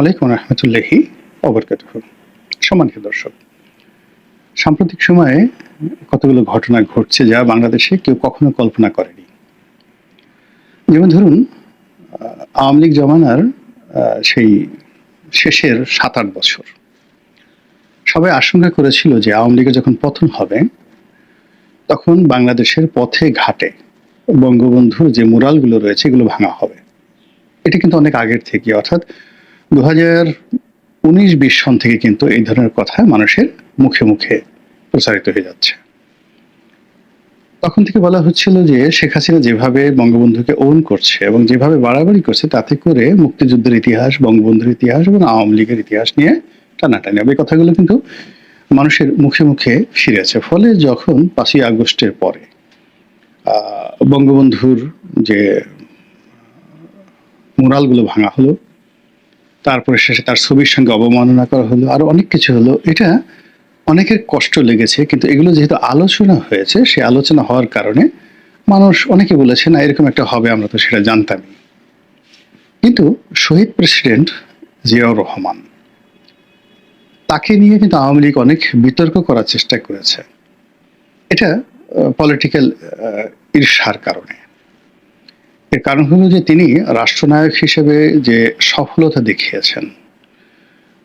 আলাইকুম রহমতুল্লাহি অবরকাত সম্মানিত দর্শক, সাম্প্রতিক সময়ে কতগুলো ঘটনা ঘটছে যা বাংলাদেশে কেউ কখনো কল্পনা করেনি। যেমন ধরুন আওয়ামী লীগ জমানার সেই শেষের সাত আট বছর। সবাই আশঙ্কা করেছিল যে আওয়ামী লীগের যখন পতন হবে, তখন বাংলাদেশের পথে ঘাটে বঙ্গবন্ধুর যে মুরালগুলো রয়েছে, এগুলো ভাঙা হবে। এটা কিন্তু অনেক আগের থেকে, অর্থাৎ দু হাজার উনিশ বিশ সন থেকে কিন্তু এই ধরনের কথা মানুষের মুখে মুখে প্রচারিত হয়ে যাচ্ছে। তখন থেকে বলা হচ্ছিল যে শেখ হাসিনা যেভাবে বঙ্গবন্ধুকে ওন করছে এবং যেভাবে বাড়াবাড়ি করছে, তাতে করে মুক্তিযুদ্ধের ইতিহাস, বঙ্গবন্ধুর ইতিহাস এবং আওয়ামী লীগের ইতিহাস নিয়ে টানাটানি হবে। কথাগুলো কিন্তু মানুষের মুখে মুখে ফিরেছে ফলে যখন পাঁচই আগস্টের পরে বঙ্গবন্ধুর যে মুরালগুলো ভাঙা হলো তারপরে শেষে তার ছবির সঙ্গে অবমাননা করা হলো, আরও অনেক কিছু হলো। এটা অনেকের কষ্ট লেগেছে, কিন্তু এগুলো যেহেতু আলোচনা হয়েছে সেই আলোচনা হওয়ার কারণে মানুষ অনেকে বলেছে, না, এরকম একটা হবে, আমরা তো সেটা জানতামই। কিন্তু শহীদ প্রেসিডেন্ট জিয়াউর রহমান, তাকে নিয়ে কিন্তু আওয়ামী লীগ অনেক বিতর্ক করার চেষ্টা করেছে। এটা পলিটিক্যাল ঈর্ষার কারণে। এর কারণ হলো যে তিনি রাষ্ট্রনায়ক হিসেবে যে সফলতা দেখিয়েছেন,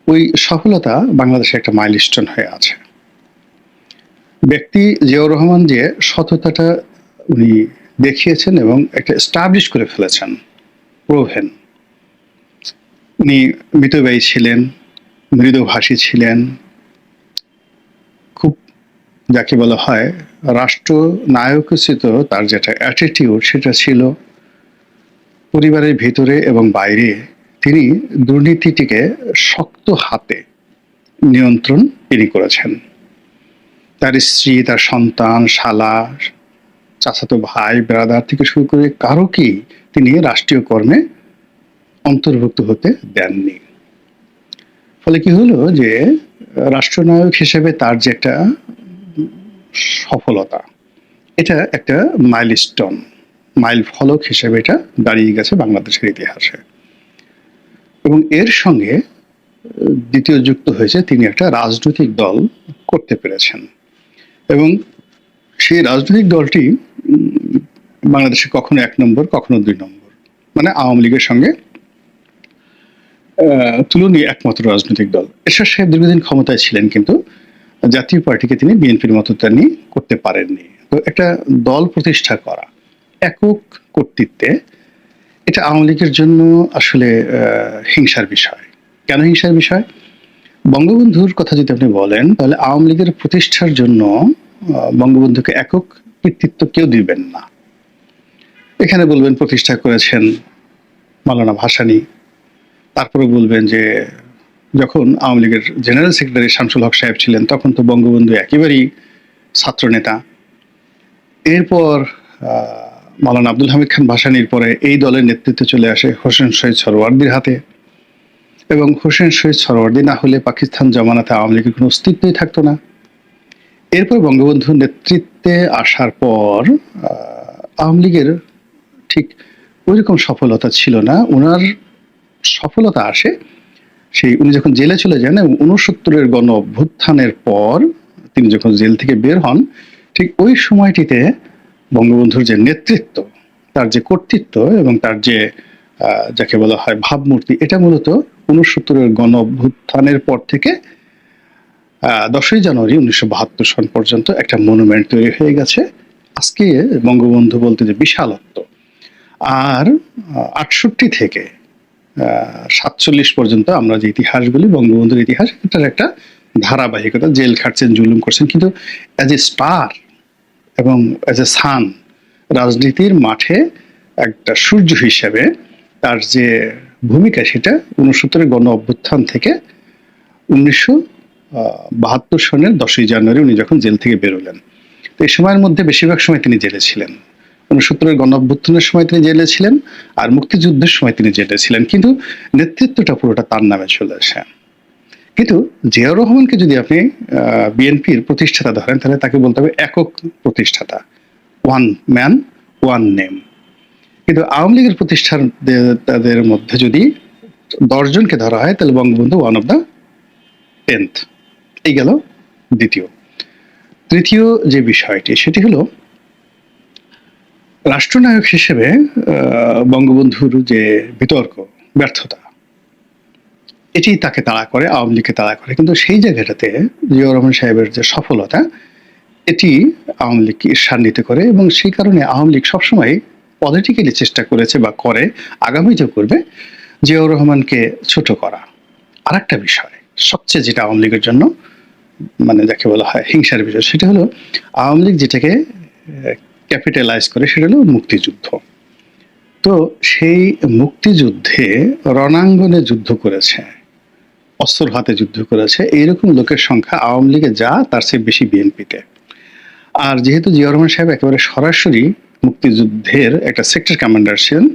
ওই সফলতা বাংলাদেশে একটা মাইলস্টোন হয়ে আছে। ব্যক্তি জিয়াউর রহমান যে সততাটা উনি দেখিয়েছেন এবং একটা স্টাবলিশ করে ফেলেছেন, প্রোভেন। উনি মিতব্যয়ী ছিলেন, মৃদুভাষী ছিলেন। খুব যাকে বলা হয় রাষ্ট্র নায়কোচিত তার যেটা অ্যাটিটিউড সেটা ছিল পরিবারের ভিতরে এবং বাইরে তিনি দুর্নীতিটিকে শক্ত হাতে নিয়ন্ত্রণ তিনি করেছেন। তার স্ত্রী, তার সন্তান, শালা, চাচাতো ভাই ব্রাদার থেকে শুরু করে কারোকেই তিনি রাষ্ট্রীয় কর্মে অন্তর্ভুক্ত হতে দেননি। ফলে কি হলো যে রাষ্ট্রনায়ক হিসেবে তার যে একটা সফলতা, এটা একটা মাইলস্টোন মাইল ফলক হিসেবে এটা দাঁড়িয়ে গেছে বাংলাদেশের ইতিহাসে। এবং এর সঙ্গে দ্বিতীয় যুক্ত হয়েছে তিনি একটা রাজনৈতিক দল করতে পেরেছেন। এবং সেই রাজনৈতিক দলটি বাংলাদেশে কখনো এক নম্বর, কখনো দুই নম্বর। মানে আওয়ামী লীগের সঙ্গে তুলনীয় একমাত্র রাজনৈতিক দল। এরশাদ সাহেব দীর্ঘদিন ক্ষমতায় ছিলেন কিন্তু জাতীয় পার্টিকে তিনি বিএনপির মতো নিয়ে করতে পারেননি। তো একটা দল প্রতিষ্ঠা করা একক কর্তৃত্বে এটা আওয়ামী লীগের জন্য আসলে হিংসার বিষয়। কেন হিংসার বিষয়? বঙ্গবন্ধুর কথা যদি আপনি বলেন, তাহলে আওয়ামী লীগের প্রতিষ্ঠার জন্য বঙ্গবন্ধুকে একক কৃতিত্ব কেউ দিবেন না। এখানে বলবেন প্রতিষ্ঠা করেছেন মালানা ভাসানী। তারপরে বলবেন যে, যখন আওয়ামী লীগের জেনারেল সেক্রেটারি শামসুল হক সাহেব ছিলেন, তখন তো বঙ্গবন্ধু একেবারেই ছাত্রনেতা। এরপর আহ, মাওলানা আব্দুল হামিদ খান ভাসানির পরে এই দলের নেতৃত্বে চলে আসে হোসেন শহীদ সরওয়ার্দির হাতে। এবং হোসেন শহীদ সরওয়ার্দি না হলে পাকিস্তান জমানাতে আওয়ামী লীগের কোনো অস্তিত্বই থাকতো না। এরপর বঙ্গবন্ধুর নেতৃত্বে আসার পর আওয়ামী লীগের ঠিক ওইরকম সফলতা ছিল না। ওনার সফলতা আসে সেই উনি যখন জেলে চলে যান এবং উনসত্তরের গণ অভ্যুত্থানের পর তিনি যখন জেল থেকে বের হন ঠিক ওই সময়টিতে বঙ্গবন্ধুর যে নেতৃত্ব, তার যে কর্তৃত্ব এবং তার যে যাকে বলা হয় ভাবমূর্তি, এটা মূলত উনসত্তরের গণ অভ্যুত্থানের পর থেকে দশই জানুয়ারি উনিশশো বাহাত্তর সন পর্যন্ত একটা মনুমেন্ট তৈরি হয়ে গেছে। আজকে বঙ্গবন্ধু বলতে যে বিশালত্ব, আর আটষট্টি থেকে সাতচল্লিশ পর্যন্ত আমরা যে ইতিহাস বলি, বঙ্গবন্ধুর ইতিহাস, এটার একটা ধারাবাহিকতা, জেল খাটছেন, জুলুম করছেন, কিন্তু অ্যাজ এ স্টার এবং অ্যাজ এ সান রাজনীতির মাঠে একটা সূর্য হিসেবে তার যে ভূমিকা সেটা উনসত্তরের গণ অভ্যুত্থান থেকে উনিশশো বাহাত্তর সনের দশই জানুয়ারি উনি যখন জেল থেকে বেরোলেন। তো এই সময়ের মধ্যে বেশিরভাগ সময় তিনি জেলে ছিলেন। উনসত্তরের গণ অভ্যুত্থানের সময় তিনি জেলে ছিলেন আর মুক্তিযুদ্ধের সময় তিনি জেলে ছিলেন। কিন্তু নেতৃত্বটা পুরোটা তার নামে চলে আসে। কিন্তু জিয়াউর রহমানকে যদি আপনি বিএনপির প্রতিষ্ঠাতা ধরেন, তাহলে তাকে বলতে হবে একক প্রতিষ্ঠাতা। ওয়ান ম্যান ওয়ান নেম কিন্তু আওয়ামী লীগের প্রতিষ্ঠান তাদের মধ্যে যদি দশজনকে ধরা হয়, তাহলে Bangabandhu one of the tenth এই গেল দ্বিতীয়। তৃতীয় যে বিষয়টি, সেটি হলো রাষ্ট্রনায়ক হিসেবে বঙ্গবন্ধুর যে বিতর্ক, ব্যর্থতা এটি তাকে তাড়া করে, আওয়ামী লীগকে তাড়া করে। কিন্তু সেই জায়গাটাতে জিয়াউর রহমান সাহেবের যে সফলতা, এটি আওয়ামী লীগকে ঈর্ষান্বিত করে এবং সেই কারণে আওয়ামী লীগ সবসময় পলিটিক্যালি চেষ্টা করেছে বা করে আগামীতেও করবে, জিয়াউর রহমানকে ছোট করা। আর একটা বিষয়, সবচেয়ে যেটা আওয়ামী লীগের জন্য মানে যাকে বলা হয় হিংসার বিষয়, সেটা হলো আওয়ামী লীগ যেটাকে ক্যাপিটালাইজ করে, সেটা হলো মুক্তিযুদ্ধ। তো সেই মুক্তিযুদ্ধে রণাঙ্গনে যুদ্ধ করেছে অস্ত্র হাতে যুদ্ধ করেছে। এইরকম লোকের সংখ্যা আওয়ামী লীগে যা, তার চেয়ে বেশি বিএনপিতে। আর যেহেতু জিয়া রহমান সাহেব একেবারে সরাসরি মুক্তিযুদ্ধের একটা সেক্টর কমান্ডার ছিলেন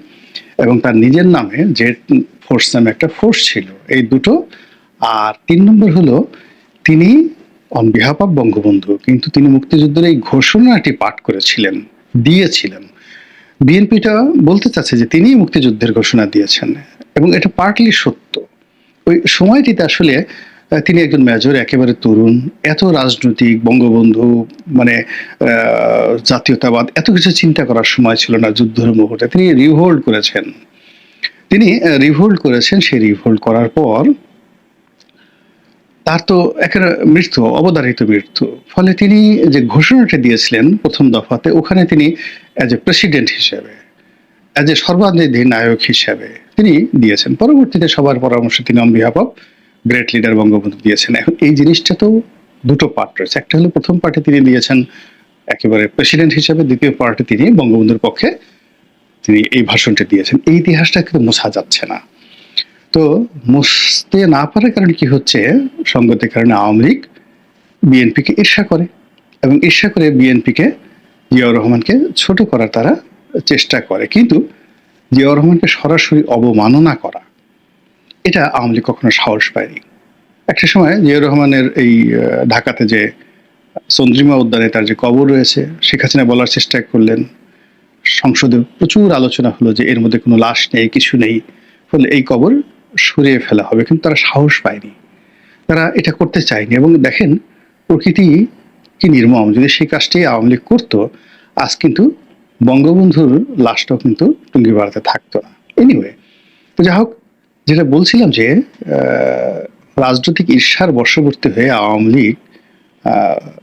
এবং তার নিজের নামে যে ফোর্স নামে একটা ফোর্স ছিল এই দুটো, আর তিন নম্বর হলো তিনি অন বিহাফ অফ বঙ্গবন্ধু, কিন্তু তিনি মুক্তিযুদ্ধের এই ঘোষণাটি পাঠ করেছিলেন, দিয়েছিলেন। বিএনপিটা বলতে চাচ্ছে যে তিনিই মুক্তিযুদ্ধের ঘোষণা দিয়েছেন এবং এটা পার্টলি সত্য। ওই সময়টিতে আসলে তিনি একজন মেজর, একেবারে তরুণ, এত রাজনৈতিক, বঙ্গবন্ধু মানে জাতীয়তাবাদ, এত কিছু চিন্তা করার সময় ছিল না যুদ্ধের মুহূর্তে তিনি রিভোল্ড করেছেন। তিনি রিভোল্ড করেছেন, সেই রিভোল্ড করার পর তার তো একের মৃত্যু, অবধারিত মৃত্যু। ফলে তিনি যে ঘোষণাটা দিয়েছিলেন প্রথম দফাতে, ওখানে তিনি অ্যাজ এ প্রেসিডেন্ট হিসেবে অ্যাজ এ সর্বাধিনায়ক নায়ক হিসেবে তিনি দিয়েছেন। পরবর্তীতে সবার পরামর্শে তিনি on behalf of great leader Bangabandhu দিয়েছেন। এখন এই জিনিসটা তো দুটো পার্ট রয়েছে। একটা হলো প্রথম পার্টে তিনি দিয়েছেন একেবারে প্রেসিডেন্ট হিসেবে, দ্বিতীয় পার্টে তিনি বঙ্গবন্ধুর পক্ষে তিনি এই ভাষণটা দিয়েছেন। এই ইতিহাসটা কিন্তু মোছা যাচ্ছে না। তো মুছতে না পারার কারণে কি হচ্ছে? সঙ্গতের কারণে আওয়ামী লীগ বিএনপিকে ঈর্ষা করে এবং ঈর্ষা করে বিএনপিকে জিয়াউর রহমানকে ছোট করার তারা চেষ্টা করে। কিন্তু জিয়াউর রহমানকে সরাসরি অবমাননা করা, এটা আওয়ামী লীগ কখনো সাহস পায়নি। একটা সময় জিয়াউর রহমানের এই ঢাকাতে যে চন্দ্রিমা উদ্যানে তার যে কবর রয়েছে, শেখ হাসিনা বলার চেষ্টা করলেন। সংসদে প্রচুর আলোচনা হলো যে এর মধ্যে কোনো লাশ নেই, কিছু নেই। ফলে এই কবর সরিয়ে ফেলা হবে, কিন্তু তারা সাহস পায়নি। তারা এটা করতে চায়নি এবং দেখেন প্রকৃতি কি নির্মম। যদি সেই কাজটি আওয়ামী লীগ করতো, আজ কিন্তু বঙ্গবন্ধুর লাশটাও কিন্তু টুঙ্গি বাড়াতে থাকতো না। এনিওয়ে তো যাই হোক, যেটা বলছিলাম যে রাজনৈতিক ঈর্ষার বর্ষবর্তী হয়ে আওয়ামী লীগ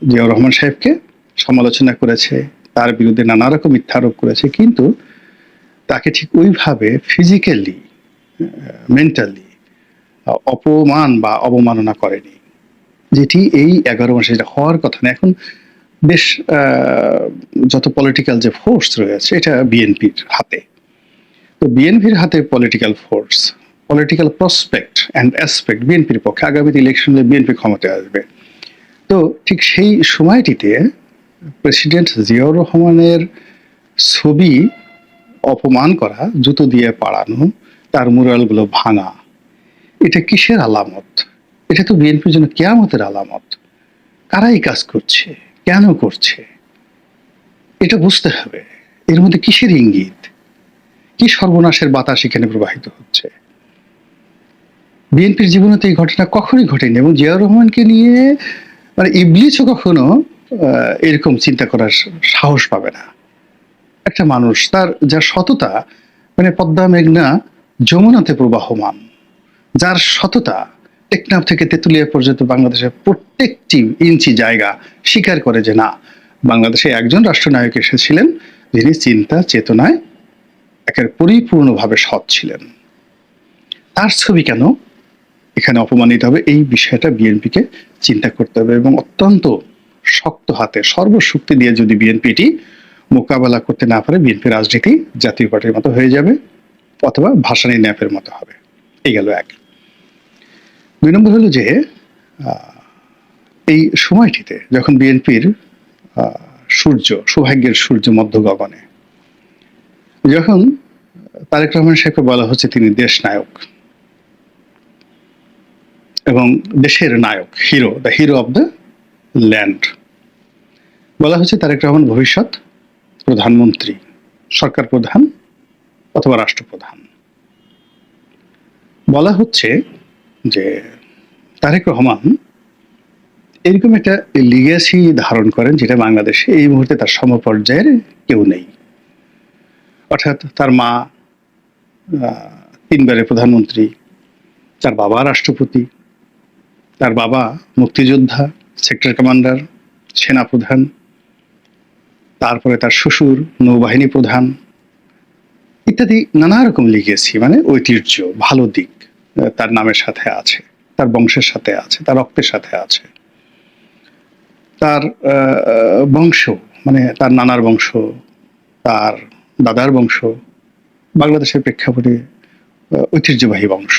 জিয়াউর রহমান সাহেবকে সমালোচনা করেছে, তার বিরুদ্ধে নানা রকম মিথ্যা আরোপ করেছে, কিন্তু তাকে ঠিক ওইভাবে ফিজিক্যালি মেন্টালি অপমান বা অবমাননা করেনি। যেটি এই এগারো মাসে যেটা হওয়ার কথা না। এখন বেশ যত পলিটিক্যাল যে ফোর্স রয়েছে, এটা বিএনপির হাতে। তো বিএনপির হাতে political force political prospect and aspect বিএনপির পক্ষে আগামীতে ইলেকশনে বিএনপি ক্ষমতায় আসবে। তো ঠিক সেই সময়টিতে প্রেসিডেন্ট জিয়াউর রহমানের ছবি অপমান করা, জুতো দিয়ে পাড়ানো, তার মুরালগুলো ভাঙা, এটা কিসের আলামত? এটা তো বিএনপির জন্য কেয়ামতের আলামত। কারা এই কাজ করছে? কেন করছে? এটা বুঝতে হবে। এর মধ্যে কিসের ইঙ্গিত? কি সর্বনাশের বাতাস এখানে প্রবাহিত হচ্ছে? বিএনপির জীবনে তো এই ঘটনা কখনোই ঘটেনি এবং জিয়াউর রহমানকে নিয়ে মানে ইবলিসও কখনো এরকম চিন্তা করার সাহস পাবে না। একটা মানুষ, তার যার সততা মানে পদ্মা মেঘনা যমুনাতে প্রবাহমান। যার সততা টেকনাফ থেকে তেঁতুলিয়া পর্যন্ত বাংলাদেশের প্রত্যেকটি ইঞ্চি জায়গা স্বীকার করে যে না, বাংলাদেশে একজন রাষ্ট্রনায়ক এসেছিলেন যিনি চিন্তা, চেতনায় একের পরিপূর্ণভাবে সৎ ছিলেন। তার ছবি কেন এখানে অপমানিত হবে এই বিষয়টা বিএনপিকে চিন্তা করতে হবে এবং অত্যন্ত শক্ত হাতে, সর্বশক্তি দিয়ে যদি বিএনপিটি মোকাবেলা করতে না পারে, বিএনপি রাজনীতি জাতীয় পার্টির মতো হয়ে যাবে অথবা ভাসানী ন্যাপের মতো হবে। এই গেল এক। দুই নম্বর হলো যে এই সময়টিতে যখন বিএনপির সূর্য, সৌভাগ্যের সূর্য মধ্য গগনে, যখন তারেক রহমান সাহেবকে বলা হচ্ছে তিনি দেশ নায়ক এবং দেশের নায়ক hero the hero of the land বলা হচ্ছে তারেক রহমান ভবিষ্যৎ প্রধানমন্ত্রী, সরকার প্রধান অথবা রাষ্ট্রপ্রধান। বলা হচ্ছে যে তারেক রহমান এরকম একটা লিগেসি ধারণ করেন যেটা বাংলাদেশে এই মুহূর্তে তার সমপর্যায়ের কেউ নেই। অর্থাৎ তার মা তিনবারের প্রধানমন্ত্রী, তার বাবা রাষ্ট্রপতি, তার বাবা মুক্তিযোদ্ধা সেক্টর কমান্ডার সেনাপ্রধান, তারপরে তার শ্বশুর, নৌবাহিনী প্রধান, ইত্যাদি নানা রকম লিগেছি মানে ঐতিহ্য, ভালো দিক। তার নামের সাথে আছে, তার বংশের সাথে আছে, তার রক্তের সাথে আছে। তার বংশ মানে তার নানার বংশ, তার দাদার বংশ, বাংলাদেশের প্রেক্ষাপটে ঐতিহ্যবাহী বংশ।